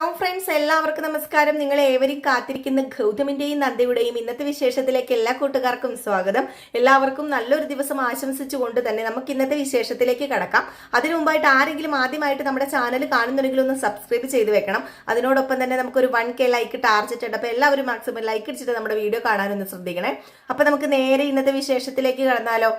Friends എല്ലാവർക്കും നമസ്കാരം. നിങ്ങൾ ഏവരും കാത്തിരിക്കുന്ന ഗൗതമിന്റെയും നന്ദയുടെയും ഇന്നത്തെ വിശേഷത്തിലേക്ക് എല്ലാ കൂട്ടുകാർക്കും സ്വാഗതം. എല്ലാവർക്കും നല്ലൊരു ദിവസം ആശംസിച്ചുകൊണ്ട് തന്നെ നമുക്ക് ഇന്നത്തെ വിശേഷത്തിലേക്ക് കടക്കാം. അതിനു മുമ്പായിട്ട് ആരെങ്കിലും ആദ്യമായിട്ട് നമ്മുടെ ചാനൽ കാണുന്നുണ്ടെങ്കിൽ ഒന്ന് സബ്സ്ക്രൈബ് ചെയ്ത് വെക്കണം. അതിനോടൊപ്പം തന്നെ നമുക്കൊരു വൺ കെ ലൈക്ക് ടാർജറ്റ് ഉണ്ട്. അപ്പോൾ എല്ലാവരും മാക്സിമം ലൈക്ക് അടിച്ചിട്ട് നമ്മുടെ വീഡിയോ കാണാനൊന്ന് ശ്രദ്ധിക്കണേ. അപ്പോൾ നമുക്ക് നേരെ ഇന്നത്തെ വിശേഷത്തിലേക്ക് കടന്നാലോ.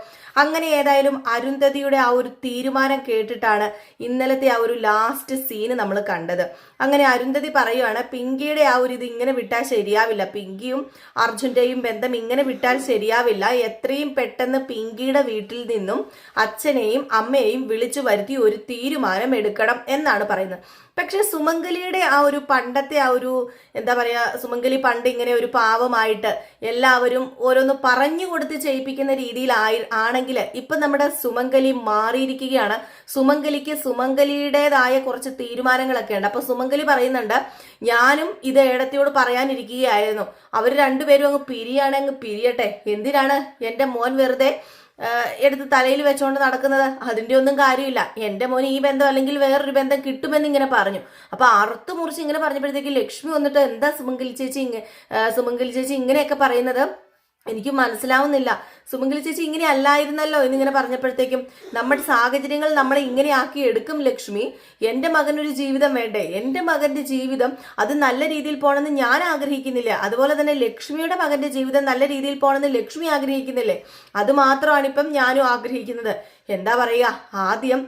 അങ്ങനെ ഏതായാലും അരുന്ധതിയുടെ ആ ഒരു തീരുമാനം കേട്ടിട്ടാണ് ഇന്നലത്തെ ആ ഒരു ലാസ്റ്റ് സീന് നമ്മൾ കണ്ടത്. അങ്ങനെ അരുന്ധതി പറയുകയാണ് പിങ്കിയുടെ ആ ഒരു ഇത് ഇങ്ങനെ വിട്ടാൽ ശരിയാവില്ല. പിങ്കിയും അർജുന്റെയും ബന്ധം ഇങ്ങനെ വിട്ടാൽ ശരിയാവില്ല. എത്രയും പെട്ടെന്ന് പിങ്കിയുടെ വീട്ടിൽ നിന്നും അച്ഛനെയും അമ്മയെയും വിളിച്ചു വരുത്തി ഒരു തീരുമാനം എടുക്കണം എന്നാണ് പറയുന്നത്. പക്ഷെ സുമംഗലിയുടെ ആ ഒരു പണ്ടത്തെ ആ ഒരു എന്താ പറയാ സുമംഗലി പണ്ട് ഇങ്ങനെ ഒരു പാവമായിട്ട് എല്ലാവരും ഓരോന്ന് പറഞ്ഞു കൊടുത്ത് ചെയ്യിപ്പിക്കുന്ന രീതിയിലായി ആണെങ്കിൽ ഇപ്പൊ നമ്മുടെ സുമംഗലി മാറിയിരിക്കുകയാണ്. സുമംഗലിക്ക് സുമംഗലിയുടേതായ കുറച്ച് തീരുമാനങ്ങളൊക്കെ ഉണ്ട്. അപ്പൊ സുമംഗലി പറയുന്നുണ്ട് ഞാനും ഇത് ഏടത്തിയോട് പറയാനിരിക്കുകയായിരുന്നു. അവർ രണ്ടുപേരും അങ്ങ് പിരിയാണെങ്കിൽ അങ്ങ് പിരിയട്ടെ. എന്തിനാണ് എന്റെ മോൻ വെറുതെ എടുത്ത് തലയിൽ വെച്ചുകൊണ്ട് നടക്കുന്നത്? അതിന്റെ ഒന്നും കാര്യമില്ല. എന്റെ മോന് ഈ ബന്ധം അല്ലെങ്കിൽ വേറൊരു ബന്ധം കിട്ടുമെന്ന് ഇങ്ങനെ പറഞ്ഞു. അപ്പൊ അറുത്ത് മുറിച്ച് ഇങ്ങനെ പറഞ്ഞപ്പോഴത്തേക്ക് ലക്ഷ്മി വന്നിട്ട് എന്താ സുമംഗലി ചേച്ചി സുമംഗലി ചേച്ചി ഇങ്ങനെയൊക്കെ പറയുന്നത്? എനിക്ക് മനസ്സിലാവുന്നില്ല. സുമംഗലി ചേച്ചി ഇങ്ങനെ അല്ലായിരുന്നല്ലോ എന്നിങ്ങനെ പറഞ്ഞപ്പോഴത്തേക്കും നമ്മുടെ സാഹചര്യങ്ങൾ നമ്മളെ ഇങ്ങനെയാക്കി എടുക്കും ലക്ഷ്മി. എന്റെ മകനൊരു ജീവിതം വേണ്ടേ? എന്റെ മകന്റെ ജീവിതം അത് നല്ല രീതിയിൽ പോകണമെന്ന് ഞാൻ ആഗ്രഹിക്കുന്നില്ല. അതുപോലെ തന്നെ ലക്ഷ്മിയുടെ മകന്റെ ജീവിതം നല്ല രീതിയിൽ പോകണമെന്ന് ലക്ഷ്മി ആഗ്രഹിക്കുന്നില്ലേ? അത് മാത്രമാണ് ഇപ്പം ഞാനും ആഗ്രഹിക്കുന്നത്. എന്താ പറയുക? ആദ്യം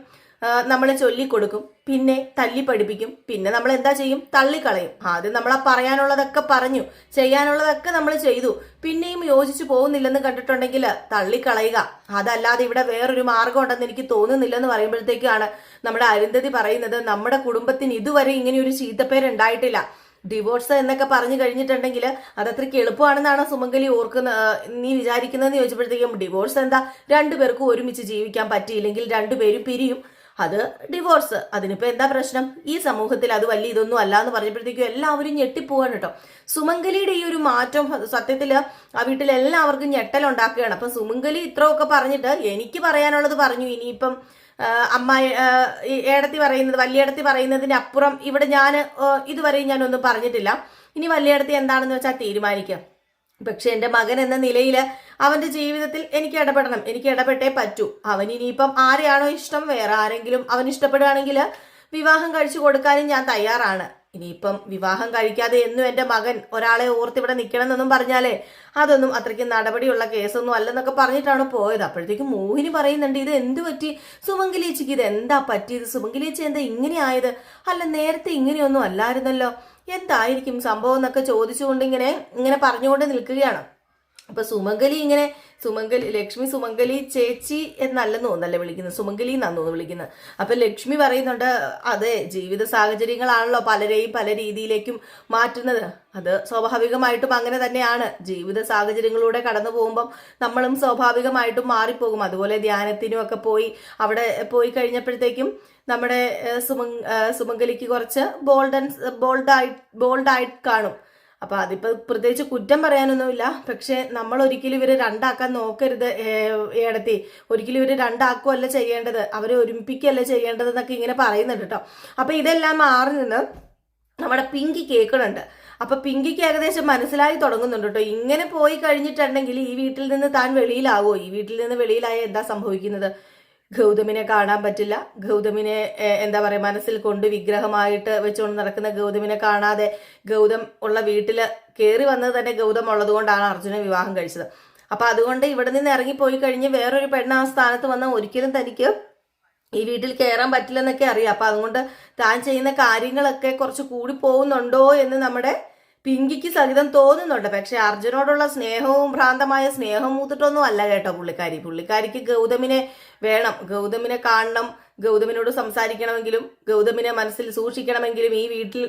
നമ്മളെ ചൊല്ലിക്കൊടുക്കും പിന്നെ തല്ലി പഠിപ്പിക്കും പിന്നെ നമ്മൾ എന്താ ചെയ്യും? തള്ളിക്കളയും. ആദ്യം നമ്മൾ ആ പറയാനുള്ളതൊക്കെ പറഞ്ഞു ചെയ്യാനുള്ളതൊക്കെ നമ്മൾ ചെയ്തു. പിന്നെയും യോജിച്ചു പോകുന്നില്ലെന്ന് കണ്ടിട്ടുണ്ടെങ്കിൽ തള്ളിക്കളയുക. അതല്ലാതെ ഇവിടെ വേറൊരു മാർഗം ഉണ്ടെന്ന് എനിക്ക് തോന്നുന്നില്ലെന്ന് പറയുമ്പോഴത്തേക്കാണ് നമ്മുടെ അരുന്ധതി പറയുന്നത് നമ്മുടെ കുടുംബത്തിന് ഇതുവരെ ഇങ്ങനെ ഒരു ചീത്തപ്പേരുണ്ടായിട്ടില്ല. ഡിവോഴ്സ് എന്നൊക്കെ പറഞ്ഞു കഴിഞ്ഞിട്ടുണ്ടെങ്കിൽ അതത്രയ്ക്ക് എളുപ്പമാണെന്നാണ് സുമംഗലി ഓർക്കുന്ന നീ വിചാരിക്കുന്നതെന്ന് ചോദിച്ചപ്പോഴത്തേക്കും ഡിവോഴ്സ് എന്താ? രണ്ടുപേർക്കും ഒരുമിച്ച് ജീവിക്കാൻ പറ്റിയില്ലെങ്കിൽ രണ്ടുപേരും പിരിയും. അത് ഡിവോഴ്സ് അതിനിപ്പോ എന്താ പ്രശ്നം? ഈ സമൂഹത്തിൽ അത് വലിയ ഇതൊന്നും അല്ല എന്ന് പറഞ്ഞപ്പോഴത്തേക്കും എല്ലാവരും ഞെട്ടിപ്പോവാണ് കേട്ടോ. സുമംഗലിയുടെ ഈ ഒരു മാറ്റം സത്യത്തിൽ ആ വീട്ടിൽ എല്ലാവർക്കും ഞെട്ടലുണ്ടാക്കുകയാണ് അപ്പൊ സുമംഗലി ഇത്രയൊക്കെ പറഞ്ഞിട്ട് എനിക്ക് പറയാനുള്ളത് പറഞ്ഞു. ഇനിയിപ്പം അമ്മ ഏടത്തി പറയുന്നത് വലിയേടത്തി പറയുന്നതിന് അപ്പുറം ഇവിടെ ഞാൻ ഇതുവരെയും ഞാനൊന്നും പറഞ്ഞിട്ടില്ല. ഇനി വലിയേടത്തി എന്താണെന്ന് വെച്ചാൽ തീരുമാനിക്കാം. പക്ഷെ എന്റെ മകൻ എന്ന നിലയിൽ അവന്റെ ജീവിതത്തിൽ എനിക്ക് ഇടപെടണം. എനിക്ക് ഇടപെട്ടേ പറ്റൂ. അവൻ ഇനിയിപ്പം ആരെയാണോ ഇഷ്ടം? വേറെ ആരെങ്കിലും അവൻ ഇഷ്ടപ്പെടുകയാണെങ്കിൽ വിവാഹം കഴിച്ചു കൊടുക്കാനും ഞാൻ തയ്യാറാണ്. ഇനിയിപ്പം വിവാഹം കഴിക്കാതെ എന്നും എന്റെ മകൻ ഒരാളെ ഓർത്തിവിടെ നിൽക്കണം എന്നൊന്നും പറഞ്ഞാലേ അതൊന്നും അത്രയ്ക്ക് നടപടിയുള്ള കേസൊന്നും അല്ലെന്നൊക്കെ പറഞ്ഞിട്ടാണ് പോയത്. അപ്പോഴത്തേക്കും മോഹിനി പറയുന്നുണ്ട് ഇത് എന്ത് പറ്റി? സുമംഗലിയച്ചിക്ക് ഇത് എന്താ പറ്റിയത്? സുമംഗലിയച്ചി എന്താ ഇങ്ങനെ ആയത്? അല്ല നേരത്തെ ഇങ്ങനെയൊന്നും അല്ലായിരുന്നല്ലോ. എന്തായിരിക്കും സംഭവം? എന്നൊക്കെ ചോദിച്ചുകൊണ്ട് ഇങ്ങനെ ഇങ്ങനെ പറഞ്ഞുകൊണ്ട് നിൽക്കുകയാണ്. അപ്പൊ സുമംഗലി ഇങ്ങനെ സുമംഗലി ലക്ഷ്മി സുമംഗലി ചേച്ചി എന്നല്ലെന്ന് തോന്നല്ലേ വിളിക്കുന്നത്? സുമംഗലി എന്നാണ് തോന്നുന്നു വിളിക്കുന്നത്. അപ്പൊ ലക്ഷ്മി പറയുന്നുണ്ട് അതെ ജീവിത സാഹചര്യങ്ങളാണല്ലോ പലരെയും പല രീതിയിലേക്കും മാറ്റുന്നത്. അത് സ്വാഭാവികമായിട്ടും അങ്ങനെ തന്നെയാണ്. ജീവിത സാഹചര്യങ്ങളിലൂടെ കടന്നു പോകുമ്പം നമ്മളും സ്വാഭാവികമായിട്ടും മാറിപ്പോകും. അതുപോലെ ധ്യാനത്തിനും ഒക്കെ പോയി അവിടെ പോയി കഴിഞ്ഞപ്പോഴത്തേക്കും നമ്മുടെ സുമ സുമംഗലിക്ക് കുറച്ച് ബോൾഡ് ബോൾഡായി ബോൾഡായിട്ട് കാണും. അപ്പൊ അതിപ്പോ പ്രത്യേകിച്ച് കുറ്റം പറയാനൊന്നുമില്ല. പക്ഷെ നമ്മൾ ഒരിക്കലും ഇവർ രണ്ടാക്കാൻ നോക്കരുത് ഏടത്തി. ഒരിക്കലും ഇവർ രണ്ടാക്കുമല്ല ചെയ്യേണ്ടത്. അവരെ ഒരുമിപ്പിക്കുകയല്ല ചെയ്യേണ്ടത് എന്നൊക്കെ ഇങ്ങനെ പറയുന്നുണ്ട് കേട്ടോ. അപ്പൊ ഇതെല്ലാം മാറി നിന്ന് നമ്മുടെ പിങ്കി കേൾക്കണുണ്ട് അപ്പൊ പിങ്കിക്ക് ഏകദേശം മനസ്സിലായി തുടങ്ങുന്നുണ്ട് കേട്ടോ. ഇങ്ങനെ പോയി കഴിഞ്ഞിട്ടുണ്ടെങ്കിൽ ഈ വീട്ടിൽ നിന്ന് താൻ വെളിയിലാവോ? ഈ വീട്ടിൽ നിന്ന് വെളിയിലായ എന്താ സംഭവിക്കുന്നത്? ഗൗതമിനെ കാണാൻ പറ്റില്ല. ഗൗതമിനെ എന്താ പറയുക മനസ്സിൽ കൊണ്ട് വിഗ്രഹമായിട്ട് വെച്ചുകൊണ്ട് നടക്കുന്ന ഗൗതമിനെ കാണാതെ ഗൗതം ഉള്ള വീട്ടിൽ കയറി വന്നത് തന്നെ ഗൗതം ഉള്ളത് കൊണ്ടാണ് അർജുന വിവാഹം കഴിച്ചത്. അപ്പൊ അതുകൊണ്ട് ഇവിടെ നിന്ന് ഇറങ്ങിപ്പോയി കഴിഞ്ഞ് വേറൊരു പെണ്ണ് ആ സ്ഥാനത്ത് വന്ന ഒരിക്കലും തനിക്ക് ഈ വീട്ടിൽ കയറാൻ പറ്റില്ലെന്നൊക്കെ അറിയാം. അപ്പൊ അതുകൊണ്ട് താൻ ചെയ്യുന്ന കാര്യങ്ങളൊക്കെ കുറച്ച് കൂടി പോകുന്നുണ്ടോ എന്ന് നമ്മുടെ പിങ്കിക്ക് സഹിതം തോന്നുന്നുണ്ട്. പക്ഷെ അർജുനോടുള്ള സ്നേഹവും ഭ്രാന്തമായ സ്നേഹം മൂത്തിട്ടൊന്നും അല്ല കേട്ടോ പുള്ളിക്കാരി. പുള്ളിക്കാരിക്ക് ഗൗതമിനെ വേണം. ഗൗതമിനെ കാണണം. ഗൗതമിനോട് സംസാരിക്കണമെങ്കിലും ഗൗതമിനെ മനസ്സിൽ സൂക്ഷിക്കണമെങ്കിലും ഈ വീട്ടിൽ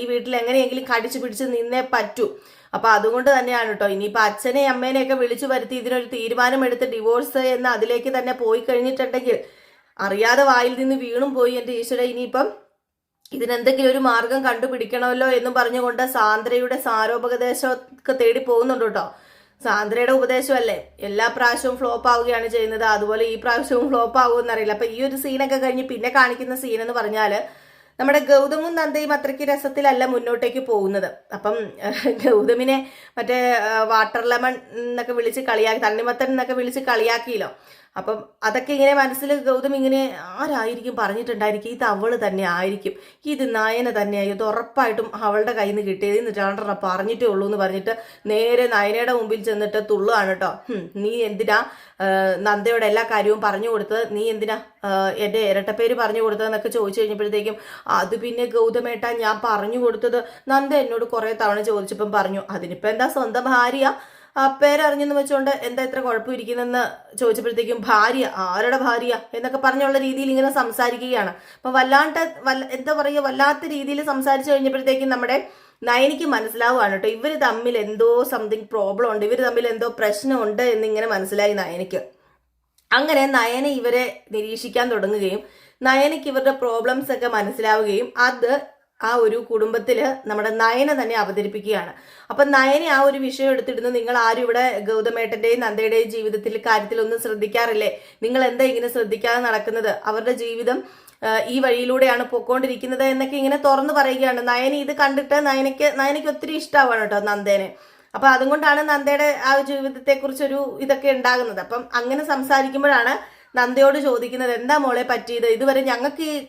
ഈ വീട്ടിൽ എങ്ങനെയെങ്കിലും കടിച്ചു പിടിച്ച് നിന്നേ പറ്റൂ. അപ്പൊ അതുകൊണ്ട് തന്നെയാണ് കേട്ടോ. ഇനിയിപ്പോ അച്ഛനെ അമ്മേനെയൊക്കെ വിളിച്ചു വരുത്തി ഇതിനൊരു തീരുമാനമെടുത്ത് ഡിവോഴ്സ് എന്ന് അതിലേക്ക് തന്നെ പോയി കഴിഞ്ഞിട്ടുണ്ടെങ്കിൽ അറിയാതെ വായിൽ നിന്ന് വീണും പോയി എന്റെ ഈശ്വര. ഇനിയിപ്പം ഇതിനെന്തെങ്കിലും ഒരു മാർഗം കണ്ടുപിടിക്കണമല്ലോ എന്നും പറഞ്ഞുകൊണ്ട് സാന്ദ്രയുടെ സാരോപദേശമൊക്കെ തേടി പോകുന്നുണ്ട് കേട്ടോ. സാന്ദ്രയുടെ ഉപദേശമല്ലേ? എല്ലാ പ്രാവശ്യവും ഫ്ലോപ്പ് ആവുകയാണ് ചെയ്യുന്നത്. അതുപോലെ ഈ പ്രാവശ്യവും ഫ്ലോപ്പ് ആവുമെന്ന് അറിയില്ല. അപ്പൊ ഈ ഒരു സീനൊക്കെ കഴിഞ്ഞ് പിന്നെ കാണിക്കുന്ന സീൻ എന്ന് പറഞ്ഞാൽ നമ്മുടെ ഗൗതമും നന്ദയും അത്രയ്ക്ക് രസത്തിലല്ല മുന്നോട്ടേക്ക് പോകുന്നത്. അപ്പം ഗൗതമിനെ മറ്റേ വാട്ടർ ലെമൺ എന്നൊക്കെ വിളിച്ച് കളിയാക്കി തണ്ണിമത്തൻ എന്നൊക്കെ വിളിച്ച് കളിയാക്കിയല്ലോ. അപ്പം അതൊക്കെ ഇങ്ങനെ മനസ്സിൽ ഗൗതം ഇങ്ങനെ ആരായിരിക്കും പറഞ്ഞിട്ടുണ്ടായിരിക്കും? ഇത് അവൾ തന്നെ ആയിരിക്കും. ഇത് നയന തന്നെയായി. ഇത് ഉറപ്പായിട്ടും അവളുടെ കയ്യിൽ നിന്ന് കിട്ടിയത് ഇന്ന് രണ്ടെണ്ണം പറഞ്ഞിട്ടേ ഉള്ളൂ എന്ന് പറഞ്ഞിട്ട് നേരെ നയനയുടെ മുമ്പിൽ ചെന്നിട്ട് തുള്ളുകയാണ് കേട്ടോ. നീ എന്തിനാ നന്ദയുടെ എല്ലാ കാര്യവും പറഞ്ഞു കൊടുത്തത്? നീ എന്തിനാ എന്റെ ഇരട്ടപ്പേര് പറഞ്ഞു കൊടുത്തതെന്നൊക്കെ ചോദിച്ചു കഴിഞ്ഞപ്പോഴത്തേക്കും അത് പിന്നെ ഗൗതമേട്ട ഞാൻ പറഞ്ഞു കൊടുത്തത്. നന്ദ എന്നോട് കുറെ തവണ ചോദിച്ചപ്പം പറഞ്ഞു അതിനിപ്പോ എന്താ സ്വന്തം ഭാര്യ? പേരറിഞ്ഞെന്ന് വെച്ചുകൊണ്ട് എന്താ ഇത്ര കുഴപ്പം ഇരിക്കുന്നെന്ന് ചോദിച്ചപ്പോഴത്തേക്കും ഭാര്യ ആരുടെ ഭാര്യ എന്നൊക്കെ പറഞ്ഞുള്ള രീതിയിൽ ഇങ്ങനെ സംസാരിക്കുകയാണ്. അപ്പൊ വല്ലാണ്ട് വല്ല എന്താ പറയുക വല്ലാത്ത രീതിയിൽ സംസാരിച്ചു കഴിഞ്ഞപ്പോഴത്തേക്കും നമ്മുടെ നയനിക്ക് മനസ്സിലാവുകയാണ് കേട്ടോ ഇവർ തമ്മിൽ എന്തോ സംതിങ് പ്രോബ്ലം ഉണ്ട് ഇവർ തമ്മിൽ എന്തോ പ്രശ്നമുണ്ട് എന്നിങ്ങനെ മനസ്സിലായി നയനിക്ക്. അങ്ങനെ നയന ഇവരെ നിരീക്ഷിക്കാൻ തുടങ്ങുകയും നയനയ്ക്ക് ഇവരുടെ പ്രോബ്ലംസ് ഒക്കെ മനസ്സിലാവുകയും അത് ആ ഒരു കുടുംബത്തിൽ നമ്മുടെ നയനെ തന്നെ അവതരിപ്പിക്കുകയാണ്. അപ്പം നയനെ ആ ഒരു വിഷയം എടുത്തിടുന്നു നിങ്ങൾ ആരും ഇവിടെ ഗൗതമേട്ടന്റെയും നന്ദയുടെയും ജീവിതത്തിൽ കാര്യത്തിലൊന്നും ശ്രദ്ധിക്കാറില്ലേ? നിങ്ങൾ എന്താ ഇങ്ങനെ ശ്രദ്ധിക്കാതെ നടക്കുന്നത്? അവരുടെ ജീവിതം ഈ വഴിയിലൂടെയാണ് പൊക്കോണ്ടിരിക്കുന്നത് എന്നൊക്കെ ഇങ്ങനെ തുറന്നു പറയുകയാണ്. നയന ഇത് കണ്ടിട്ട് നയനയ്ക്ക് നയനയ്ക്ക് ഒത്തിരി ഇഷ്ടമാവാണ് കേട്ടോ നന്ദേനെ. അപ്പൊ അതുകൊണ്ടാണ് നന്ദയുടെ ആ ജീവിതത്തെക്കുറിച്ചൊരു ഇതൊക്കെ ഉണ്ടാകുന്നത്. അപ്പം അങ്ങനെ സംസാരിക്കുമ്പോഴാണ് നന്ദയോട് ചോദിക്കുന്നത് എന്താ മോളെ പറ്റിയത്? ഇതുവരെ ഞങ്ങൾക്ക് ഈ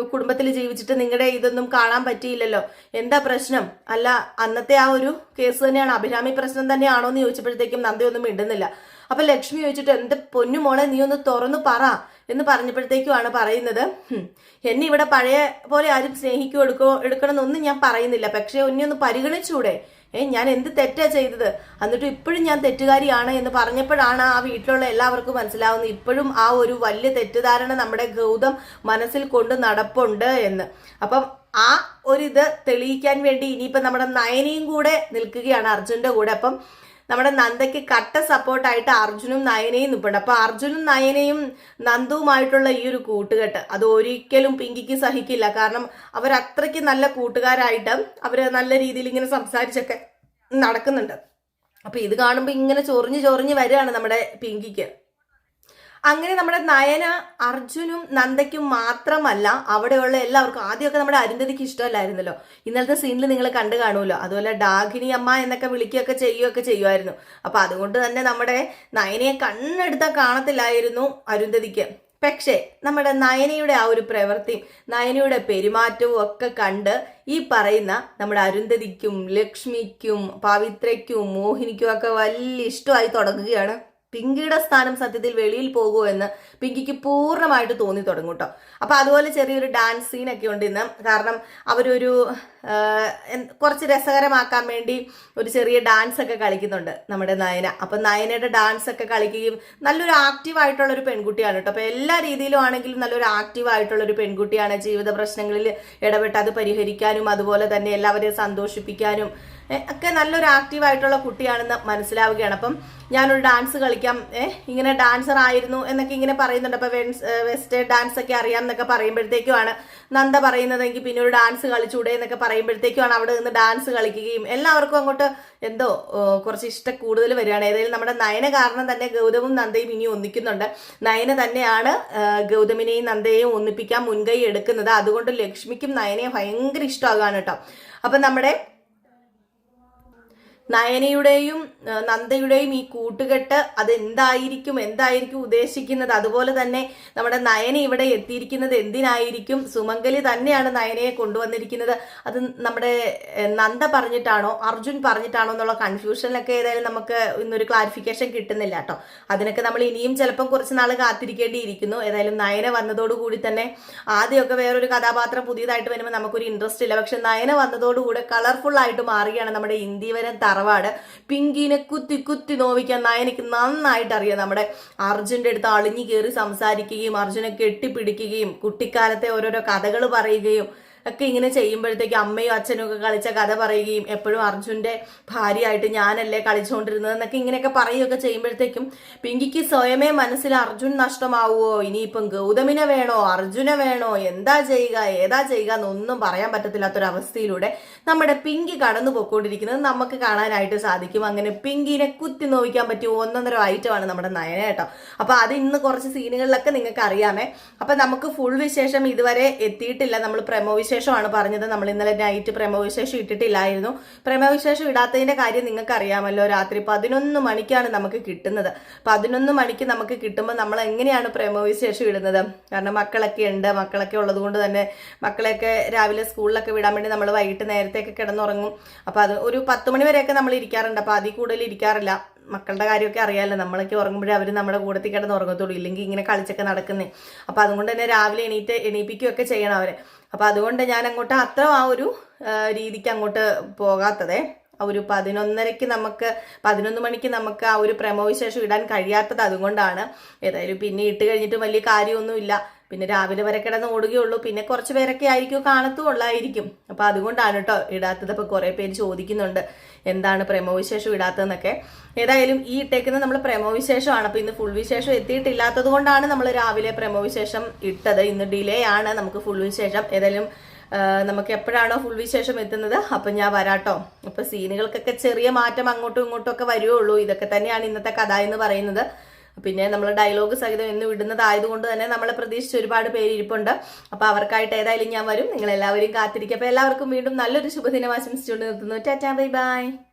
കുടുംബത്തിൽ ജീവിച്ചിട്ട് നിങ്ങളുടെ ഇതൊന്നും കാണാൻ പറ്റിയില്ലല്ലോ. എന്താ പ്രശ്നം? അല്ല അന്നത്തെ ആ ഒരു കേസ് തന്നെയാണ്. അഭിരാമി പ്രശ്നം തന്നെയാണോ എന്ന് ചോദിച്ചപ്പോഴത്തേക്കും നന്ദയൊന്നും മിണ്ടുന്നില്ല. അപ്പൊ ലക്ഷ്മി ചോദിച്ചിട്ട് എന്റെ പൊന്നു മോളെ നീ ഒന്ന് തുറന്നു പറ എന്ന് പറഞ്ഞപ്പോഴത്തേക്കുമാണ് പറയുന്നത്. "ഹും, എന്നെ ഇവിടെ പഴയ പോലെ ആരും സ്നേഹിക്കോ എടുക്കോ എടുക്കണമെന്നൊന്നും ഞാൻ പറയുന്നില്ല. പക്ഷെ ഒന്നെ ഒന്ന് പരിഗണിച്ചൂടെ? ഏ ഞാൻ എന്ത് തെറ്റാ ചെയ്തത്? എന്നിട്ട് ഇപ്പോഴും ഞാൻ തെറ്റുകാരിയാണ് എന്ന് പറഞ്ഞപ്പോഴാണ് ആ വീട്ടിലുള്ള എല്ലാവർക്കും മനസ്സിലാവുന്നത്. ഇപ്പോഴും ആ ഒരു വലിയ തെറ്റിദ്ധാരണ നമ്മുടെ ഗൗതം മനസ്സിൽ കൊണ്ട് നടപ്പുണ്ട് എന്ന്. അപ്പം ആ ഒരിത് തെളിയിക്കാൻ വേണ്ടി ഇനിയിപ്പം നമ്മുടെ നയനയും കൂടെ നിൽക്കുകയാണ് അർജുന്റെ കൂടെ. അപ്പം നമ്മുടെ നന്ദയ്ക്ക് കട്ട സപ്പോർട്ടായിട്ട് അർജുനും നയനയും നിൽപ്പുണ്ട് അപ്പൊ അർജുനും നയനയും നന്ദുവുമായിട്ടുള്ള ഈ ഒരു കൂട്ടുകെട്ട് അത് ഒരിക്കലും പിങ്കിക്ക് സഹിക്കില്ല. കാരണം അവരത്രയ്ക്ക് നല്ല കൂട്ടുകാരായിട്ട് അവർ നല്ല രീതിയിൽ ഇങ്ങനെ സംസാരിച്ചൊക്കെ നടക്കുന്നുണ്ട്. അപ്പൊ ഇത് കാണുമ്പോൾ ഇങ്ങനെ ചൊറിഞ്ഞ് ചൊറിഞ്ഞ് വരികയാണ് നമ്മുടെ പിങ്കിക്ക്. അങ്ങനെ നമ്മുടെ നയന അർജുനും നന്ദയ്ക്കും മാത്രമല്ല അവിടെയുള്ള എല്ലാവർക്കും ആദ്യമൊക്കെ നമ്മുടെ അരുന്ധതിക്ക് ഇഷ്ടമല്ലായിരുന്നല്ലോ. ഇന്നലത്തെ സീനിൽ നിങ്ങൾ കണ്ടു കാണുമല്ലോ. അതുപോലെ ഡാഗിനി അമ്മ എന്നൊക്കെ വിളിക്കുകയൊക്കെ ചെയ്യുകയൊക്കെ ചെയ്യുമായിരുന്നു. അപ്പൊ അതുകൊണ്ട് തന്നെ നമ്മുടെ നയനയെ കണ്ണെടുത്താൽ കാണത്തില്ലായിരുന്നു അരുന്ധതിക്ക്. പക്ഷേ നമ്മുടെ നയനയുടെ ആ ഒരു പ്രവൃത്തിയും നയനയുടെ പെരുമാറ്റവും ഒക്കെ കണ്ട് ഈ പറയുന്ന നമ്മുടെ അരുന്ധതിക്കും ലക്ഷ്മിക്കും പവിത്രയ്ക്കും മോഹിനിക്കും ഒക്കെ വലിയ ഇഷ്ടമായി തുടങ്ങുകയാണ്. പിങ്കിയുടെ സ്ഥാനം സത്യത്തിൽ വെളിയിൽ പോകുമോ എന്ന് പിങ്കിക്ക് പൂർണമായിട്ട് തോന്നി തുടങ്ങും കേട്ടോ അപ്പൊ അതുപോലെ ചെറിയൊരു ഡാൻസ് സീനൊക്കെ ഉണ്ട് ഇന്ന്. കാരണം അവരൊരു കുറച്ച് രസകരമാക്കാൻ വേണ്ടി ഒരു ചെറിയ ഡാൻസ് ഒക്കെ കളിക്കുന്നുണ്ട് നമ്മുടെ നയന. അപ്പൊ നയനയുടെ ഡാൻസ് ഒക്കെ കളിക്കുകയും നല്ലൊരു ആക്റ്റീവ് ആയിട്ടുള്ള ഒരു പെൺകുട്ടിയാണ് കേട്ടോ അപ്പൊ എല്ലാ രീതിയിലും ആണെങ്കിലും നല്ലൊരു ആക്റ്റീവ് ആയിട്ടുള്ള ഒരു പെൺകുട്ടിയാണ് ജീവിത പ്രശ്നങ്ങളിൽ ഇടപെട്ട് അത് പരിഹരിക്കാനും അതുപോലെ തന്നെ എല്ലാവരെയും സന്തോഷിപ്പിക്കാനും ഒക്കെ നല്ലൊരു ആക്റ്റീവ് ആയിട്ടുള്ള കുട്ടിയാണെന്ന് മനസ്സിലാവുകയാണ്. അപ്പം ഞാനൊരു ഡാൻസ് കളിക്കാം. ഇങ്ങനെ ഡാൻസർ ആയിരുന്നു എന്നൊക്കെ ഇങ്ങനെ പറയുന്നുണ്ട്. അപ്പൊ വെസ്റ്റേൺ ഡാൻസ് ഒക്കെ അറിയാം എന്നൊക്കെ പറയുമ്പോഴത്തേക്കുമാണ് നന്ദ പറയുന്നത് പറയുന്നതെങ്കിൽ പിന്നെ ഒരു ഡാൻസ് കളിച്ചൂടെ എന്നൊക്കെ പറയുമ്പോഴത്തേക്കുമാണ് അവിടെ നിന്ന് ഡാൻസ് കളിക്കുകയും എല്ലാവർക്കും അങ്ങോട്ട് എന്തോ കുറച്ച് ഇഷ്ടം കൂടുതൽ വരികയാണ്. ഏതായാലും നമ്മുടെ നയന കാരണം തന്നെ ഗൗതമും നന്ദയും ഇനി ഒന്നിക്കുന്നുണ്ട്. നയന തന്നെയാണ് ഗൗതമിനെയും നന്ദയെയും ഒന്നിപ്പിക്കാൻ മുൻകൈ എടുക്കുന്നത്. അതുകൊണ്ട് ലക്ഷ്മിക്കും നയനയെ ഭയങ്കര ഇഷ്ടമാകാണ് കേട്ടോ. അപ്പൊ നമ്മുടെ നയനയുടെയും നന്ദയുടെയും ഈ കൂട്ടുകെട്ട് അതെന്തായിരിക്കും എന്തായിരിക്കും ഉദ്ദേശിക്കുന്നത്? അതുപോലെ തന്നെ നമ്മുടെ നയന ഇവിടെ എത്തിയിരിക്കുന്നത് എന്തിനായിരിക്കും? സുമംഗലി തന്നെയാണ് നയനയെ കൊണ്ടുവന്നിരിക്കുന്നത്. അത് നമ്മുടെ നന്ദ പറഞ്ഞിട്ടാണോ അർജുൻ പറഞ്ഞിട്ടാണോ എന്നുള്ള കൺഫ്യൂഷനിലൊക്കെ ഏതായാലും നമുക്ക് ഇന്നൊരു ക്ലാരിഫിക്കേഷൻ കിട്ടുന്നില്ല കേട്ടോ. അതിനൊക്കെ നമ്മൾ ഇനിയും ചിലപ്പം കുറച്ച് നാൾ കാത്തിരിക്കേണ്ടിയിരിക്കുന്നു. ഏതായാലും നയന വന്നതോടുകൂടി തന്നെ ആദ്യമൊക്കെ വേറൊരു കഥാപാത്രം പുതിയതായിട്ട് വരുമ്പോൾ നമുക്കൊരു ഇൻട്രസ്റ്റ് ഇല്ല. പക്ഷെ നയന വന്നതോടുകൂടെ കളർഫുൾ ആയിട്ട് മാറുകയാണ് നമ്മുടെ ഇന്ത്യവരൻ തറവാട്. പിങ്കിനെ കുത്തി കുത്തി നോവിക്കാൻ എനിക്ക് നന്നായിട്ട് അറിയാം നമ്മുടെ അർജുന്റെ അടുത്ത് അളിഞ്ഞു കയറി സംസാരിക്കുകയും അർജുനെ കെട്ടിപ്പിടിക്കുകയും കുട്ടിക്കാലത്തെ ഓരോരോ കഥകൾ പറയുകയും ഒക്കെ ഇങ്ങനെ ചെയ്യുമ്പോഴത്തേക്ക് അമ്മയും അച്ഛനും ഒക്കെ കളിച്ച കഥ പറയുകയും എപ്പോഴും അർജുന്റെ ഭാര്യയായിട്ട് ഞാനല്ലേ കളിച്ചുകൊണ്ടിരുന്നത് എന്നൊക്കെ ഇങ്ങനെയൊക്കെ പറയുകയൊക്കെ ചെയ്യുമ്പോഴത്തേക്കും പിങ്കിക്ക് സ്വയമേ മനസ്സിൽ അർജുൻ നഷ്ടമാവുമോ ഇനിയിപ്പം ഗൗതമിനെ വേണോ? അർജുനെ വേണോ? എന്താ ചെയ്യുക? ഏതാ ചെയ്യുക? എന്നൊന്നും പറയാൻ പറ്റത്തില്ലാത്തൊരവസ്ഥയിലൂടെ നമ്മുടെ പിങ്കി കടന്നു പോയിക്കൊണ്ടിരിക്കുന്നത് നമുക്ക് കാണാനായിട്ട് സാധിക്കും. അങ്ങനെ പിങ്കിനെ കുത്തി നോവിക്കാൻ പറ്റിയ ഒന്നൊന്നര ഐറ്റമാണ് നമ്മുടെ നയന കേട്ടോ. അപ്പൊ അത് ഇന്ന് കുറച്ച് സീനുകളിലൊക്കെ നിങ്ങൾക്ക് അറിയാമേ അപ്പൊ നമുക്ക് ഫുൾ വിശേഷം ഇതുവരെ എത്തിയിട്ടില്ല. നമ്മൾ പ്രമോ പ്രേമവിശേഷമാണ് പറഞ്ഞത്. നമ്മൾ ഇന്നലെ നൈറ്റ് പ്രേമവിശേഷം ഇട്ടിട്ടില്ലായിരുന്നു. പ്രേമവിശേഷം ഇടാത്തതിന്റെ കാര്യം നിങ്ങൾക്ക് അറിയാമല്ലോ രാത്രി പതിനൊന്ന് മണിക്കാണ് നമുക്ക് കിട്ടുന്നത്. പതിനൊന്ന് മണിക്ക് നമുക്ക് കിട്ടുമ്പോൾ നമ്മൾ എങ്ങനെയാണ് പ്രേമവിശേഷം ഇടുന്നത്? കാരണം മക്കളൊക്കെ ഉണ്ട്. മക്കളൊക്കെ ഉള്ളത് കൊണ്ട് തന്നെ മക്കളെയൊക്കെ രാവിലെ സ്കൂളിലൊക്കെ വിടാൻ വേണ്ടി നമ്മൾ വൈകിട്ട് നേരത്തെയൊക്കെ കിടന്നുറങ്ങും. അപ്പോൾ അത് ഒരു പത്ത് മണി വരെയൊക്കെ നമ്മൾ ഇരിക്കാറുണ്ട്. അപ്പോൾ അതിൽ കൂടുതൽ ഇരിക്കാറില്ല. മക്കളുടെ കാര്യമൊക്കെ അറിയാമല്ലോ. നമ്മളൊക്കെ ഉറങ്ങുമ്പോഴേ അവർ നമ്മുടെ കൂടത്തിൽ കിടന്ന് ഉറങ്ങത്തുള്ളൂ. ഇല്ലെങ്കിൽ ഇങ്ങനെ കളിച്ചൊക്കെ നടക്കുന്നേ. അപ്പോൾ അതുകൊണ്ട് തന്നെ രാവിലെ എണീറ്റ് എണീപ്പിക്കുകയൊക്കെ ചെയ്യണം അവരെ. അപ്പോൾ അതുകൊണ്ട് ഞാൻ അങ്ങോട്ട് അത്ര ആ ഒരു രീതിക്ക് അങ്ങോട്ട് പോകാത്തതേ. ഒരു പതിനൊന്നരയ്ക്ക് നമുക്ക് പതിനൊന്ന് മണിക്ക് നമുക്ക് ആ ഒരു പ്രമോവിശേഷം ഇടാൻ കഴിയാത്തത് അതുകൊണ്ടാണ്. ഏതായാലും പിന്നെ ഇട്ട് കഴിഞ്ഞിട്ട് വലിയ കാര്യമൊന്നുമില്ല. പിന്നെ രാവിലെ വരെ കിടന്ന് ഓടുകയുള്ളൂ. പിന്നെ കുറച്ച് പേരൊക്കെ ആയിരിക്കും കാണത്തും ഉള്ളായിരിക്കും. അപ്പോൾ അതുകൊണ്ടാണ് കേട്ടോ ഇടാത്തത്. അപ്പോൾ കുറേ പേര് ചോദിക്കുന്നുണ്ട് എന്താണ് പ്രമോവിശേഷം ഇടാത്തതെന്നൊക്കെ. ഏതായാലും ഈ ഇട്ടേക്കുന്നത് നമ്മൾ പ്രമോവിശേഷമാണ് അപ്പോൾ ഇന്ന് ഫുൾ വിശേഷം എത്തിയിട്ടില്ലാത്തത് കൊണ്ടാണ് നമ്മൾ രാവിലെ പ്രമോവിശേഷം ഇട്ടത്. ഇന്ന് ഡിലേ ആണ് നമുക്ക് ഫുൾ വിശേഷം. ഏതായാലും നമുക്ക് എപ്പോഴാണോ ഫുൾ വിശേഷം എത്തുന്നത്? അപ്പം ഞാൻ വരാട്ടോ. അപ്പോൾ സീനുകൾക്കൊക്കെ ചെറിയ മാറ്റം അങ്ങോട്ടും ഇങ്ങോട്ടും ഒക്കെ വരുവുള്ളൂ. ഇതൊക്കെ തന്നെയാണ് ഇന്നത്തെ കഥ എന്ന് പറയുന്നത്. പിന്നെ നമ്മൾ ഡയലോഗ് സഹിതം എന്ന് വിടുന്നതായതുകൊണ്ട് തന്നെ നമ്മളെ പ്രതീക്ഷിച്ച് ഒരുപാട് പേര് ഇരിപ്പുണ്ട്. അപ്പോൾ അവർക്കായിട്ട് ഏതായാലും ഞാൻ വരും. നിങ്ങൾ എല്ലാവരും കാത്തിരിക്കും. അപ്പോൾ എല്ലാവർക്കും വീണ്ടും നല്ലൊരു ശുഭദിനം ആശംസിച്ചുകൊണ്ട് നിർത്തുന്നു. Tata bye bye.